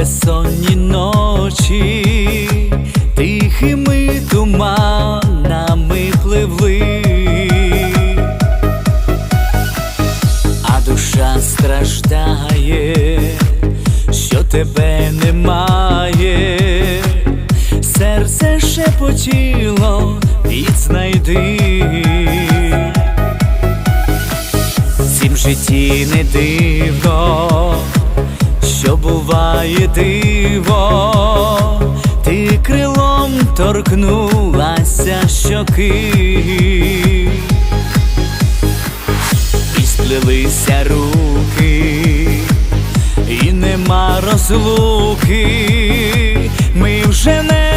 безсонні ночі, тихими туманами пливли, а душа страждає, що тебе немає, серце шепотіло, відзнайди. Всім житті не дивно, що буває диво, ти крилом торкнулася щоки, і сплелися руки, і нема розлуки, ми вже не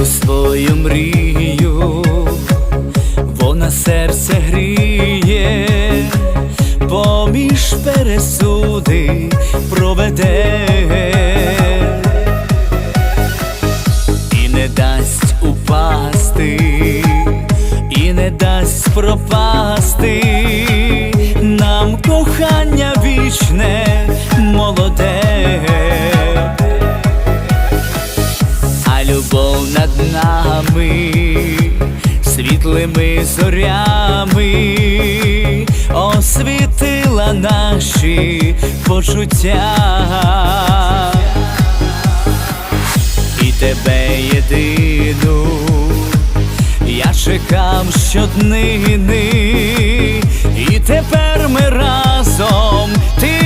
вірю свою мрію, вона серце гріє, поміж пересуди проведе. І не дасть упасти, і не дасть пропасти. Нам кохання світлими зорями освітила наші почуття. І тебе єдину я чекав щоднини, і тепер ми разом, ти